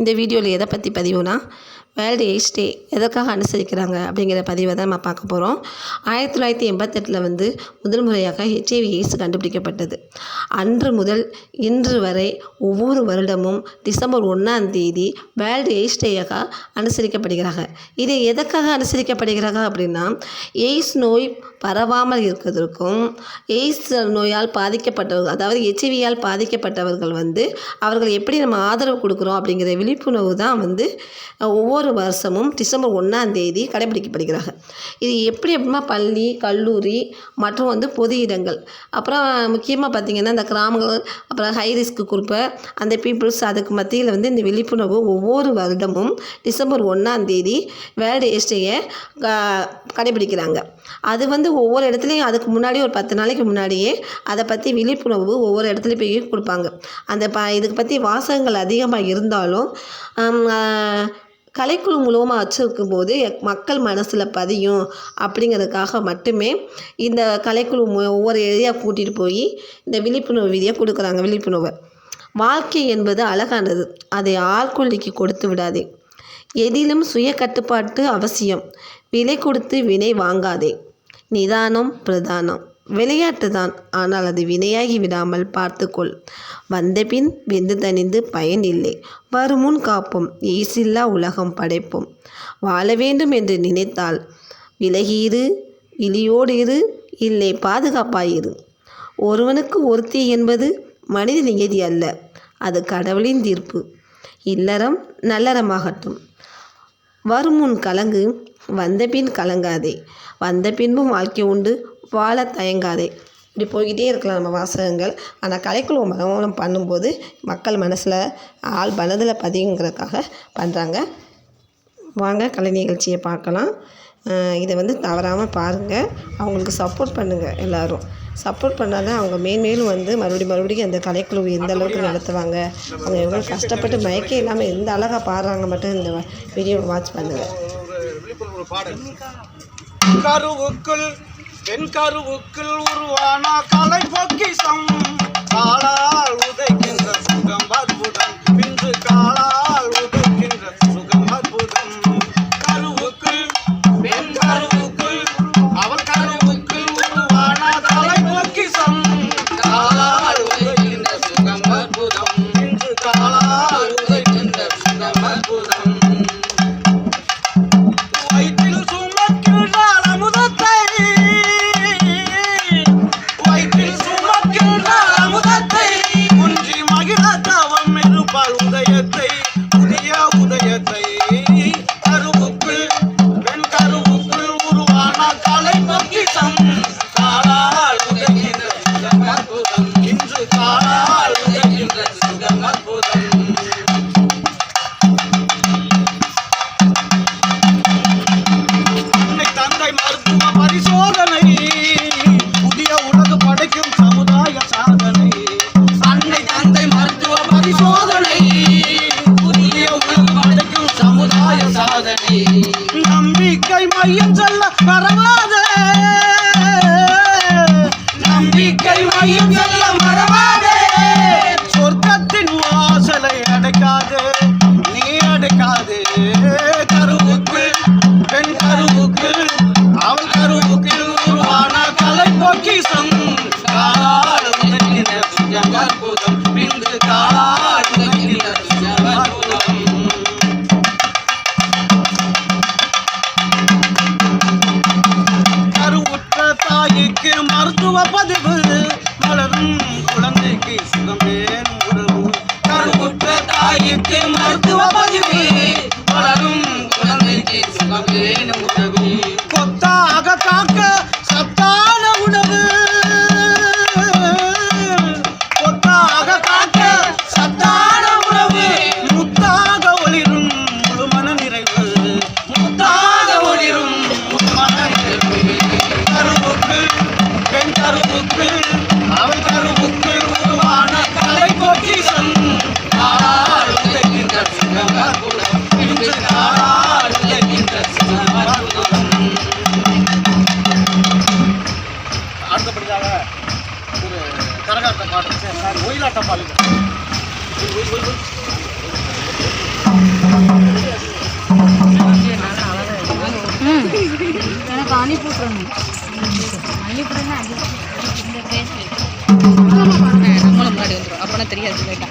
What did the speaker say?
இந்த வீடியோவில் எதை பற்றி பதிவுனா வேர்ல்டு எய்ட்ஸ் டே எதற்காக அனுசரிக்கிறாங்க அப்படிங்கிற பதிவை தான் நம்ம பார்க்க போகிறோம் ஆயிரத்தி தொள்ளாயிரத்தி எண்பத்தெட்டில் வந்து முதல் முறையாக ஹெச்ஐவி எய்ட்ஸ் கண்டுபிடிக்கப்பட்டது. அன்று முதல் இன்று வரை ஒவ்வொரு வருடமும் டிசம்பர் ஒன்றாம் தேதி வேர்ல்டு எய்ட்ஸ் டேயாக அனுசரிக்கப்படுகிறாங்க. இது எதற்காக அனுசரிக்கப்படுகிறாங்க அப்படின்னா எய்ட்ஸ் நோய் பரவாமல் இருக்கிறதுக்கும் எய்ட்ஸ் நோயால் பாதிக்கப்பட்டவர்கள் அதாவது ஹெச்ஐவியால் பாதிக்கப்பட்டவர்கள் வந்து அவர்கள் எப்படி நம்ம ஆதரவு கொடுக்குறோம் அப்படிங்கிற விழிப்புணர்வு தான் வந்து ஒவ்வொரு வருஷமும் டிசம்பர் ஒன்றாம் தேதி கடைபிடிக்கப்படுகிறாங்க இது எப்படி எப்படிமா பள்ளி கல்லூரி மற்றும் வந்து பொது இடங்கள். அப்புறம் முக்கியமாக பார்த்திங்கன்னா இந்த கிராமங்கள் அப்புறம் ஹை ரிஸ்க் குரூப்பு அந்த பீப்புள்ஸ் அதுக்கு மத்தியில் வந்து இந்த விழிப்புணர்வு ஒவ்வொரு வருடமும் டிசம்பர் ஒன்றாம் தேதி வேர்ல்டு எய்ட்ஸ் கடைபிடிக்கிறாங்க. அது வந்து ஒவ்வொரு இடத்துலையும் அதுக்கு முன்னாடி ஒரு பத்து நாளைக்கு முன்னாடியே அதை பற்றி விழிப்புணர்வு ஒவ்வொரு இடத்துலையும் போய் கொடுப்பாங்க. அந்த ப இதுக்கு பற்றி வாசகங்கள் அதிகமாக இருந்தாலும் கலைக்குழு மூலமாக வச்சுருக்கும் போது மக்கள் மனசில் பதியும் அப்படிங்கிறதுக்காக மட்டுமே இந்த கலைக்குழு மு- ஒவ்வொரு ஏரியா கூட்டிகிட்டு போய் இந்த விழிப்புணர்வு விதியை கொடுக்குறாங்க விழிப்புணர்வை. வாழ்க்கை என்பது அழகானது. அதை ஆழ்கொள்ளிக்கு கொடுத்து விடாதே. எதிலும் சுய கட்டுப்பாட்டு அவசியம். விலை கொடுத்து வினை வாங்காதே. நிதானம் பிரதானம். விளையாட்டு தான் ஆனால் அது வினையாகி விடாமல் பார்த்துக்கொள். வந்தபின் வெந்து தணிந்து பயன் இல்லை. வருமுன் காப்போம். ஈசில்லா உலகம் படைப்போம். வாழ வேண்டும் என்று நினைத்தால் விலகியிரு இலியோடு இரு இல்லை பாதுகாப்பாயிரு. ஒருவனுக்கு ஒருத்தி என்பது மனித நியதி அல்ல. அது கடவுளின் தீர்ப்பு. இல்லறம் நல்லறமாகட்டும். வருமுன் கலங்கு வந்தபின் கலங்காதே. வந்த பின்பும் வாழ்க்கை உண்டு வாழ தயங்காதே. இப்படி போய்கிட்டே இருக்கலாம் நம்ம வாசகங்கள். ஆனால் கலைக்குழு மனோரம் பண்ணும்போது மக்கள் மனசில் ஆள் மனதில் பதியுங்கிறதுக்காக பண்ணுறாங்க வாங்க கலை நிகழ்ச்சியை பார்க்கலாம். இதை வந்து தவறாமல் பாருங்கள் அவங்களுக்கு சப்போர்ட் பண்ணுங்கள் எல்லோரும். சப்போர்ட் பண்ணால் தான் அவங்க மேன்மேலும் வந்து மறுபடியும் மறுபடியும் அந்த கலைக்குழு எந்த அளவுக்கு நடத்துவாங்க. அவங்க எவ்வளோ கஷ்டப்பட்டு மயக்கே இல்லாமல் எந்த அழகாக பாடுறாங்க மட்டும் இந்த வீடியோ வாட்ச் பண்ணுங்கள் கருவுக்குள் பெண் கருவுக்குள் உருவான கலை பொக்கிசம் காலால் அடைக்காது நீ அடைக்காது. கருவுக்கு பெண் கருவுக்கு அவள் கருவுக்கு உருவான கலை பொக்கிசம் அற்புதம் பின்பு அற்புதம் கருவுற்ற தாய்க்கு மருத்துவ பதிவு போட்டுருவாங்க நம்மளும் முன்னாடி வந்துடும் அப்போனா தெரியாது லைட்டாக